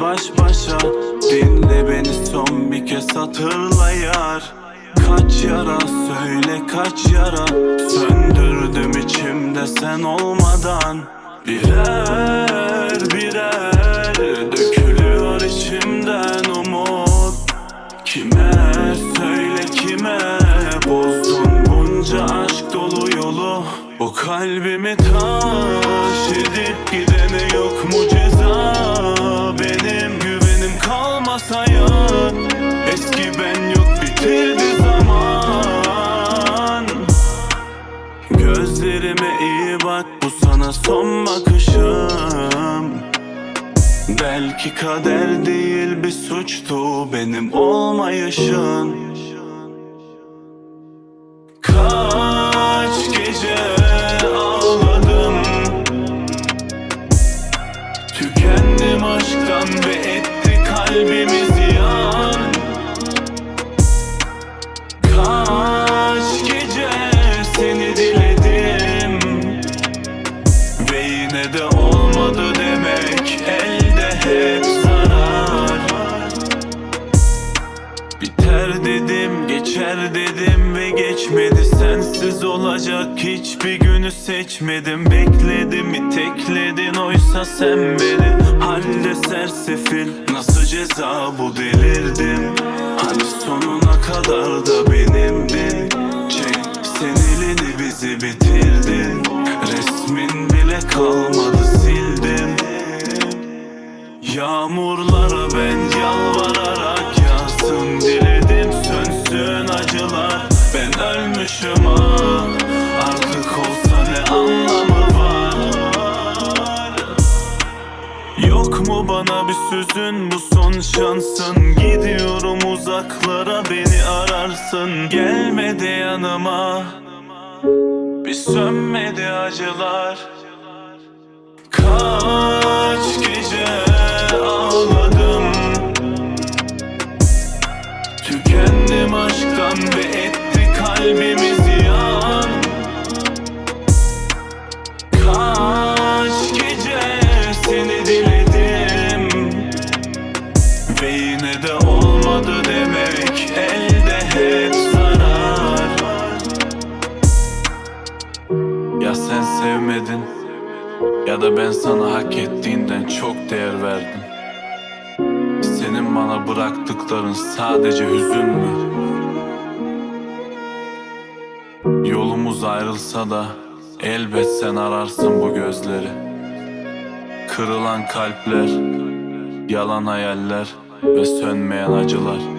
baş başa. Dinle beni son bir kez hatırla yar Kaç yara söyle kaç yara. Söndürdüm içimde sen olmadan. Birer birer dökülüyor içimden umut. Kime söyle kime bozdun bunca Bu kalbimi taş edip gidene yok mu ceza? Benim güvenim kalmasa ya Eski ben yok bitirdi zaman. Gözlerime iyi bak bu sana son bakışım. Belki kader değil bir suçtu benim olmayışın ve etti kalbimiz Biter dedim geçer dedim ve geçmedi. Sensiz olacak hiçbir günü seçmedim. Bekledim itekledin oysa sen beni. Halde sersefil nasıl ceza bu delirdim? Hani sonuna kadar da benimdin. Çek sen elini bizi bitirdin. Resmin bile kalmadı sildim. Yağmurlara ben yalvararak yazdım Diledim sönsün acılar. Ben ölmüşüm ah Artık olsa ne anlamı var? Yok mu bana bir sözün? Bu son şansın. Gidiyorum uzaklara beni ararsın. Gelmedi yanıma. Bir sönmedi acılar Tükendim aşktan ve etti kalbimiz yan Kaç gece seni diledim. Ve yine de olmadı demek elde hep zarar. Ya sen sevmedin ya da ben sana hak ettiğinden çok değer verdim Senin bana bıraktıkların sadece hüzün mü? Yolumuz ayrılsa da elbet sen ararsın bu gözleri Kırılan kalpler, yalan hayaller ve sönmeyen acılar